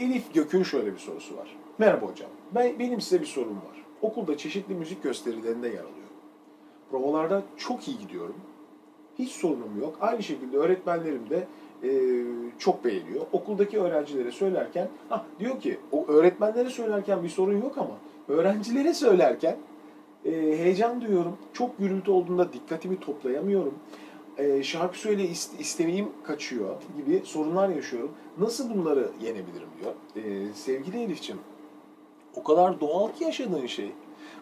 Elif Gök'ün şöyle bir sorusu var. Merhaba hocam. Ben, benim size bir sorum var. Okulda çeşitli müzik gösterilerinde yer alıyorum. Provalarda çok iyi gidiyorum. Hiç sorunum yok. Aynı şekilde öğretmenlerim de e, çok beğeniyor. Okuldaki öğrencilere söylerken, ha diyor ki o öğretmenlere söylerken bir sorun yok ama öğrencilere söylerken e, heyecan duyuyorum. Çok gürültü olduğunda dikkatimi toplayamıyorum. E, şarkı söyle ist- isteğim kaçıyor gibi sorunlar yaşıyorum. Nasıl bunları yenebilirim diyor. E, sevgili Elif'ciğim, o kadar doğal ki yaşadığın şey.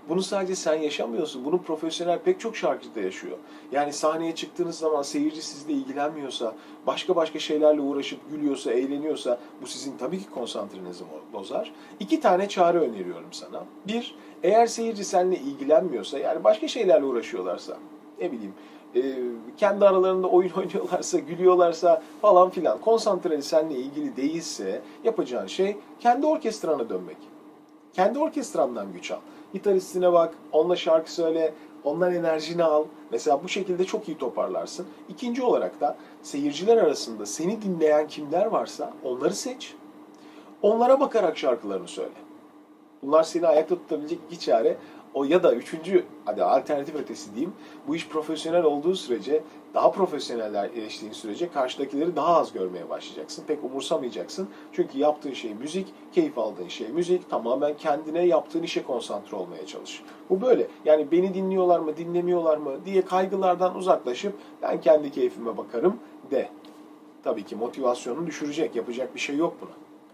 Bunu sadece sen yaşamıyorsun. Bunu profesyonel pek çok şarkıcı da yaşıyor. Yani sahneye çıktığınız zaman seyirci sizle ilgilenmiyorsa, başka başka şeylerle uğraşıp gülüyorsa, eğleniyorsa bu sizin tabii ki konsantrenizi bozar. İki tane çare öneriyorum sana. Bir, eğer seyirci seninle ilgilenmiyorsa, yani başka şeylerle uğraşıyorlarsa, ne bileyim, e, kendi aralarında oyun oynuyorlarsa, gülüyorlarsa falan filan, konsantreli seninle ilgili değilse yapacağın şey kendi orkestrana dönmek. Kendi orkestrandan güç al. Gitaristine bak, onunla şarkı söyle, ondan enerjini al. Mesela bu şekilde çok iyi toparlarsın. İkinci olarak da seyirciler arasında seni dinleyen kimler varsa onları seç. Onlara bakarak şarkılarını söyle. Bunlar seni ayakta tutabilecek iki çare. O ya da üçüncü, hadi alternatif ötesi diyeyim. Bu iş profesyonel olduğu sürece, daha profesyoneller eriştiğin sürece karşıdakileri daha az görmeye başlayacaksın. Pek umursamayacaksın. Çünkü yaptığın şey müzik, keyif aldığın şey müzik. Tamamen kendine yaptığın işe konsantre olmaya çalış. Bu böyle. Yani beni dinliyorlar mı, dinlemiyorlar mı diye kaygılardan uzaklaşıp ben kendi keyfime bakarım de. Tabii ki motivasyonunu düşürecek. Yapacak bir şey yok buna.